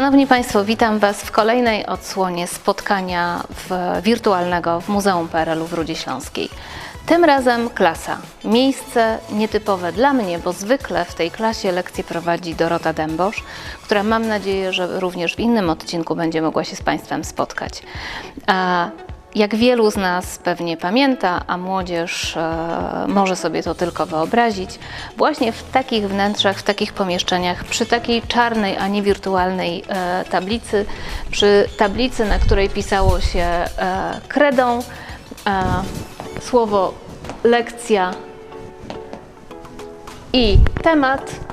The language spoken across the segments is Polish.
Szanowni Państwo, witam Was w kolejnej odsłonie spotkania w, wirtualnego w Muzeum PRL-u w Rudzie Śląskiej. Tym razem klasa. Miejsce nietypowe dla mnie, bo zwykle w tej klasie lekcje prowadzi Dorota Dębosz, która mam nadzieję, że również w innym odcinku będzie mogła się z Państwem spotkać. Jak wielu z nas pewnie pamięta, a młodzież e, może sobie to tylko wyobrazić, właśnie w takich wnętrzach, w takich pomieszczeniach, przy takiej czarnej, a nie wirtualnej e, tablicy, przy tablicy, na której pisało się e, kredą, e, słowo lekcja i temat.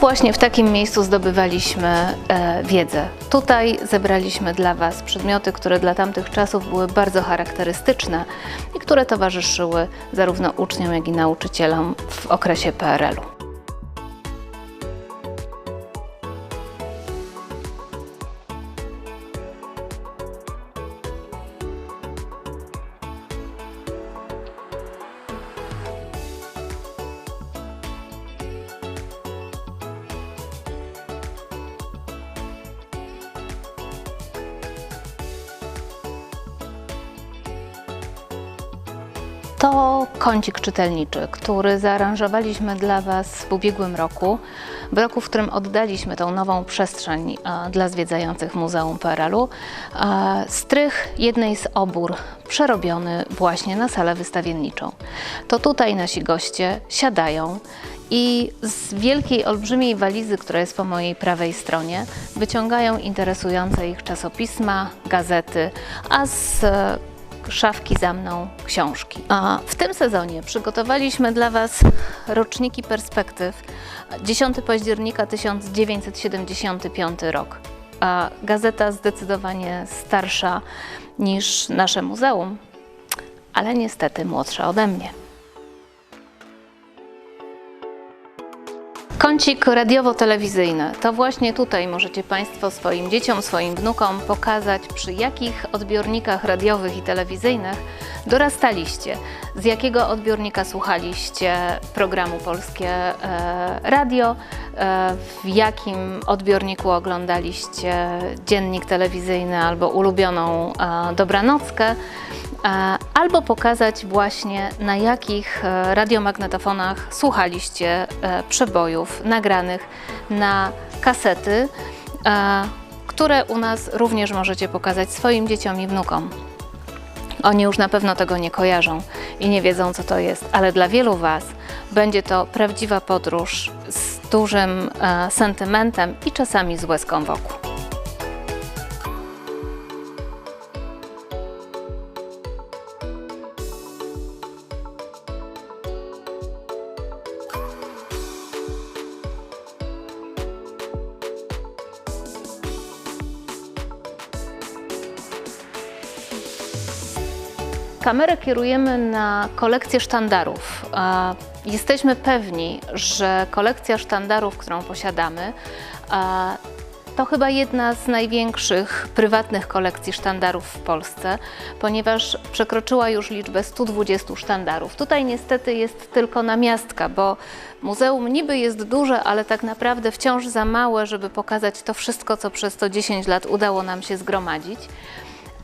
Właśnie w takim miejscu zdobywaliśmy e, wiedzę. Tutaj zebraliśmy dla Was przedmioty, które dla tamtych czasów były bardzo charakterystyczne i które towarzyszyły zarówno uczniom, jak i nauczycielom w okresie PRL-u. To kącik czytelniczy, który zaaranżowaliśmy dla Was w ubiegłym roku, w roku, w którym oddaliśmy tą nową przestrzeń e, dla zwiedzających Muzeum PRL-u. E, Strych jednej z obór, przerobiony właśnie na salę wystawienniczą. To tutaj nasi goście siadają i z wielkiej, olbrzymiej walizy, która jest po mojej prawej stronie, wyciągają interesujące ich czasopisma, gazety, a z e, szafki za mną książki. A w tym sezonie przygotowaliśmy dla Was roczniki perspektyw 10 października 1975 rok. A gazeta zdecydowanie starsza niż nasze muzeum, ale niestety młodsza ode mnie. Kącik radiowo-telewizyjny. To właśnie tutaj możecie Państwo swoim dzieciom, swoim wnukom pokazać, przy jakich odbiornikach radiowych i telewizyjnych dorastaliście, z jakiego odbiornika słuchaliście programu Polskie e, Radio, e, w jakim odbiorniku oglądaliście dziennik telewizyjny albo ulubioną e, dobranockę. E, albo pokazać właśnie na jakich e, radiomagnetofonach słuchaliście e, przebojów nagranych na kasety, które u nas również możecie pokazać swoim dzieciom i wnukom. Oni już na pewno tego nie kojarzą i nie wiedzą, co to jest, ale dla wielu Was będzie to prawdziwa podróż z dużym sentymentem i czasami z łezką wokół. Kamerę kierujemy na kolekcję sztandarów. Jesteśmy pewni, że kolekcja sztandarów, którą posiadamy, to chyba jedna z największych prywatnych kolekcji sztandarów w Polsce, ponieważ przekroczyła już liczbę 120 sztandarów. Tutaj niestety jest tylko namiastka, bo muzeum niby jest duże, ale tak naprawdę wciąż za małe, żeby pokazać to wszystko, co przez 110 lat udało nam się zgromadzić.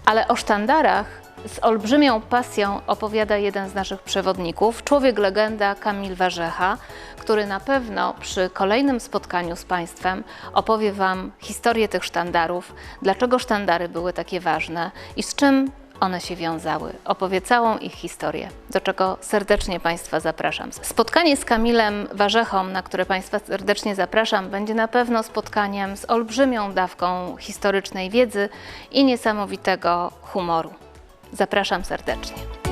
Ale o sztandarach z olbrzymią pasją opowiada jeden z naszych przewodników, człowiek legenda Kamil Warzecha, który na pewno przy kolejnym spotkaniu z Państwem opowie Wam historię tych sztandarów, dlaczego sztandary były takie ważne i z czym one się wiązały. Opowie całą ich historię, do czego serdecznie Państwa zapraszam. Spotkanie z Kamilem Warzechą, na które Państwa serdecznie zapraszam, będzie na pewno spotkaniem z olbrzymią dawką historycznej wiedzy i niesamowitego humoru. Zapraszam serdecznie.